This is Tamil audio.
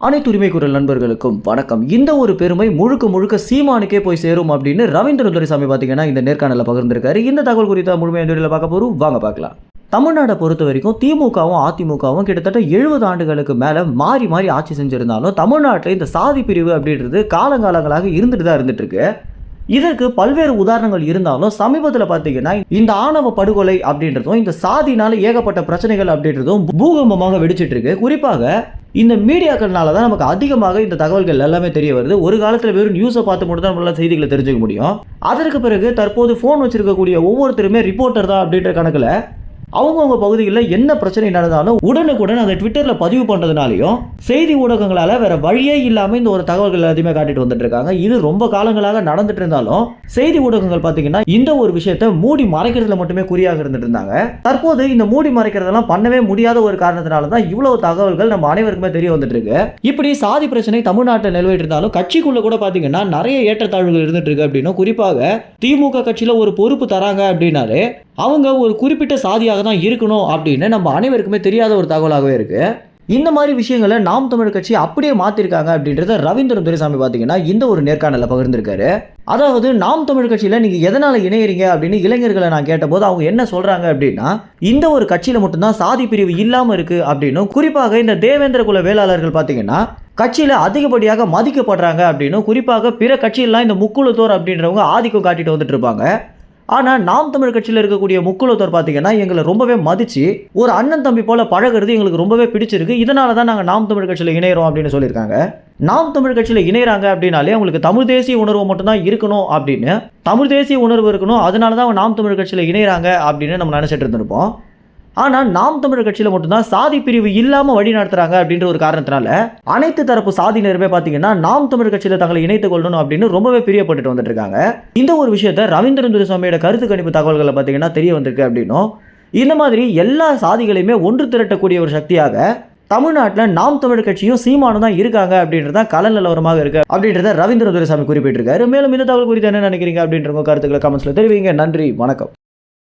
அனைத்து உரிமை குரல் நண்பர்களுக்கும் வணக்கம். இந்த ஒரு பெருமை முழுக்க முழுக்க சீமானுக்கே போய் சேரும் அப்படின்னு ரவீந்திர துரைசாமி பார்த்தீங்கன்னா இந்த நேர்காணலில் பகிர்ந்திருக்காரு. இந்த தகவல் குறித்த முழுமையான வீடியோவில் பார்க்க போகிறோம் வாங்க பார்க்கலாம். தமிழ்நாடை பொறுத்த வரைக்கும் திமுகவும் அதிமுகவும் கிட்டத்தட்ட எழுபது ஆண்டுகளுக்கு மேலே மாறி மாறி ஆட்சி செஞ்சுருந்தாலும் தமிழ்நாட்டில் இந்த சாதி பிரிவு அப்படின்றது காலங்காலங்களாக இருந்துட்டு தான் இருந்துட்டுருக்கு இதற்கு பல்வேறு உதாரணங்கள் இருந்தாலும் சமீபத்தில் பார்த்தீங்கன்னா இந்த ஆணவ படுகொலை அப்படின்றதும் இந்த சாதினால ஏகப்பட்ட பிரச்சனைகள் அப்படின்றதும் பூகம்பமாக வெடிச்சிட்டு இருக்கு. குறிப்பாக இந்த மீடியாக்கள்னால தான் நமக்கு அதிகமாக இந்த தகவல்கள் எல்லாமே தெரிய வருது. ஒரு காலத்தில் வெறும் நியூஸை பார்த்து மட்டும் தான் நம்மளால் செய்திகளை தெரிஞ்சுக்க முடியும். அதற்கு பிறகு தற்போது ஃபோன் வச்சிருக்கக்கூடிய ஒவ்வொருத்தருமே ரிப்போர்ட்டர் தான் அப்படின்ற கணக்கில் அவங்கவுங்க பகுதிகளில் என்ன பிரச்சனை நடந்தாலும் உடனுக்குடன் அதை ட்விட்டரில் பதிவு பண்ணுறதுனாலையும் செய்தி ஊடகங்களால் வேற வழியே இல்லாமல் இந்த ஒரு தகவல்கள் எல்லாத்தையுமே காட்டிட்டு வந்துட்டு இருக்காங்க. இது ரொம்ப காலங்களாக நடந்துட்டு இருந்தாலும் செய்தி ஊடகங்கள் பார்த்தீங்கன்னா இந்த ஒரு விஷயத்தை மூடி மறைக்கிறதுல மட்டுமே குறியாக இருந்துட்டு இருந்தாங்க. தற்போது இந்த மூடி மறைக்கிறதெல்லாம் பண்ணவே முடியாத ஒரு காரணத்தினால தான் இவ்வளவு தகவல்கள் நம்ம அனைவருக்குமே தெரிய வந்துட்டு இருக்கு. இப்படி சாதி பிரச்சனை தமிழ்நாட்டில் நிலவிட்டு இருந்தாலும் கட்சிக்குள்ள கூட பார்த்தீங்கன்னா நிறைய ஏற்றத்தாழ்வுகள் இருந்துட்டு இருக்கு அப்படின்னா குறிப்பாக திமுக கட்சியில் ஒரு பொறுப்பு தராங்க அப்படின்னாலே அவங்க ஒரு குறிப்பிட்ட சாதியாக தான் இருக்கணும் அப்படின்னு நம்ம அனைவருக்குமே தெரியாத ஒரு தகவலாகவே இருக்கு. இந்த மாதிரி விஷயங்களை நாம் தமிழ் கட்சி அப்படியே மாத்திருக்காங்க அப்படின்றத ரவீந்திரன் துரைசாமி பார்த்தீங்கன்னா இந்த ஒரு நேர்காணலில் பகிர்ந்திருக்காரு. அதாவது நாம் தமிழ் கட்சியில் நீங்கள் எதனால் இணையறீங்க அப்படின்னு இளைஞர்களை நான் கேட்டபோது அவங்க என்ன சொல்கிறாங்க அப்படின்னா இந்த ஒரு கட்சியில் மட்டும்தான் சாதி பிரிவு இல்லாமல் இருக்குது அப்படின்னும் குறிப்பாக இந்த தேவேந்திர குல வேளாளர்கள் பார்த்தீங்கன்னா கட்சியில் அதிகப்படியாக மதிக்கப்படுறாங்க அப்படின்னும் குறிப்பாக பிற கட்சியெல்லாம் இந்த முக்குளத்தோர் அப்படின்றவங்க ஆதிக்கம் காட்டிட்டு வந்துட்டு இருப்பாங்க. ஆனால் நாம் தமிழ் கட்சியில் இருக்கக்கூடிய முக்குளத்தோர் பார்த்தீங்கன்னா எங்களை ரொம்பவே மதித்து ஒரு அண்ணன் தம்பி போல் பழகுறது எங்களுக்கு ரொம்பவே பிடிச்சிருக்கு. இதனால தான் நாங்கள் நாம் தமிழ் கட்சியில் இணையிறோம் அப்படின்னு சொல்லியிருக்காங்க. நாம் தமிழ் கட்சியில் இணையறாங்க அப்படின்னாலே அவங்களுக்கு தமிழ் தேசிய உணர்வு மட்டும்தான் இருக்கணும் அப்படின்னு தமிழ் தேசிய உணர்வு இருக்கணும். அதனால தான் அவங்க நாம் தமிழ் கட்சியில் இணையறாங்க அப்படின்னு நம்ம நினச்சிட்டு இருந்திருப்போம். ஆனால் நாம் தமிழர் கட்சியில் மட்டும்தான் சாதி பிரிவு இல்லாமல் வழி நடத்துகிறாங்க அப்படின்ற ஒரு காரணத்தினால அனைத்து தரப்பு சாதியினருமே பார்த்தீங்கன்னா நாம் தமிழர் கட்சியில் தங்களை இணைத்துக் கொள்ளணும் அப்படின்னு ரொம்பவே பிரியப்பட்டுட்டு வந்துட்டு இருக்காங்க. இந்த ஒரு விஷயத்த ரவீந்திரன் துரைசாமியோட கருத்து கணிப்பு தகவல்களை பார்த்தீங்கன்னா தெரிய வந்திருக்கு அப்படின்னும். இந்த மாதிரி எல்லா சாதிகளையுமே ஒன்று திரட்டக்கூடிய ஒரு சக்தியாக தமிழ்நாட்டில் நாம் தமிழர் கட்சியும் சீமானும் தான் இருக்காங்க அப்படின்றத கல நிலவரமாக இருக்கு அப்படின்றத ரவீந்திர துரைசாமி குறிப்பிட்டிருக்காரு. மேலும் இந்த தகவல் குறித்து என்ன நினைக்கிறீங்க அப்படின்ற கருத்துக்களை கமெண்ட்ஸில் தெரிவிங்க. நன்றி வணக்கம்.